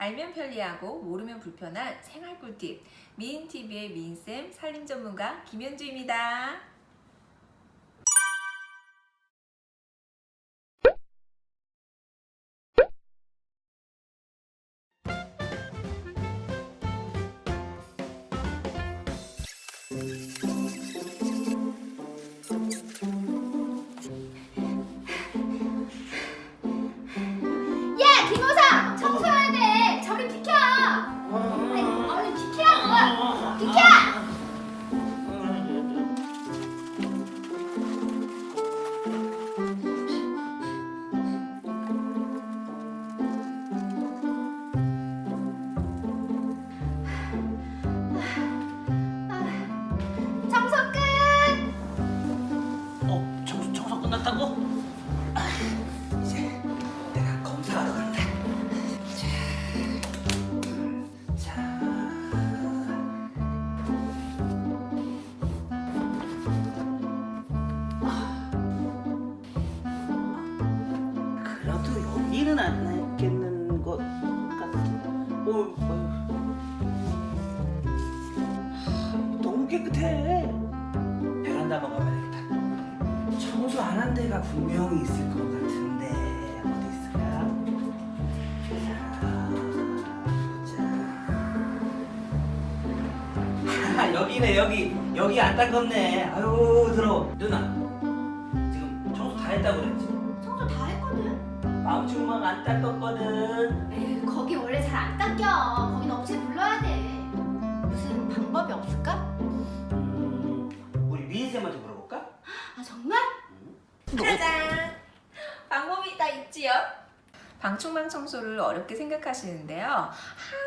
알면 편리하고 모르면 불편한 생활 꿀팁 미인TV의 미인쌤 살림 전문가 김현주입니다. 여기는 안 나겠는 것 같은. 어, 어. 너무 깨끗해. 베란다 한번 가봐야 되겠다. 청소 안 한 데가 분명히 있을 것 같은데 어디 있을까? 자, 자. 여기네 여기 여기 안 닦았네. 아유 들어 누나 지금 청소 다 했다고 그랬지? 청소 다 했 거든 방충망 안 닦았거든. 에휴, 거기 원래 잘 안 닦여. 거긴 업체 불러야 돼. 무슨 방법이 없을까? 음, 우리 미인 쌤한테 물어볼까? 아 정말? 짜잔! 방법이 다 있지요? 방충망 청소를 어렵게 생각하시는데요.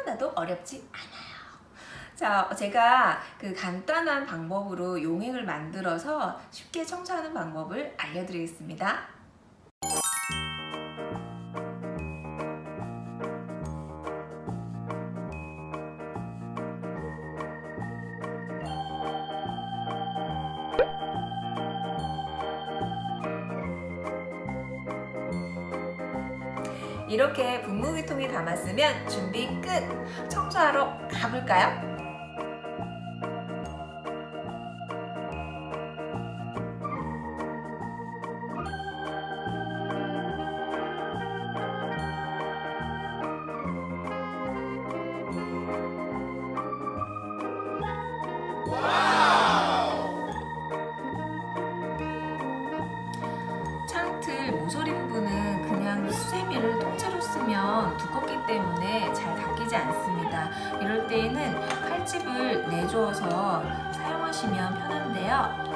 하나도 어렵지 않아요. 자, 제가 그 간단한 방법으로 용액을 만들어서 쉽게 청소하는 방법을 알려드리겠습니다. 이렇게 분무기통에 담았으면 준비 끝! 청소하러 가볼까요? 창틀 모서리 부분은 그냥 수세미를 통째로 쓰면 두껍기 때문에 잘 닦이지 않습니다. 이럴 때에는 칼집을 내주어서 사용하시면 편한데요.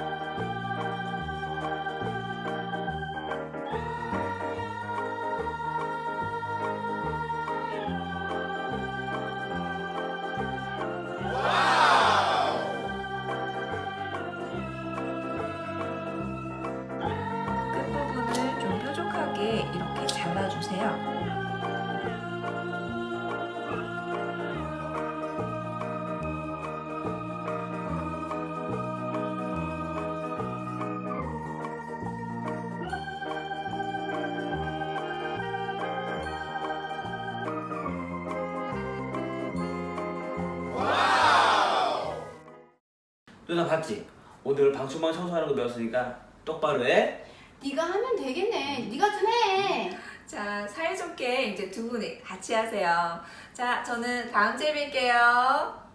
누나 봤지? 오늘 방충망 청소하는 거 배웠으니까 똑바로 해. 네가 하면 되겠네. 네가 좀 해. 자, 사이좋게 이제 두 분이 같이 하세요. 자, 저는 다음 주에 뵐게요.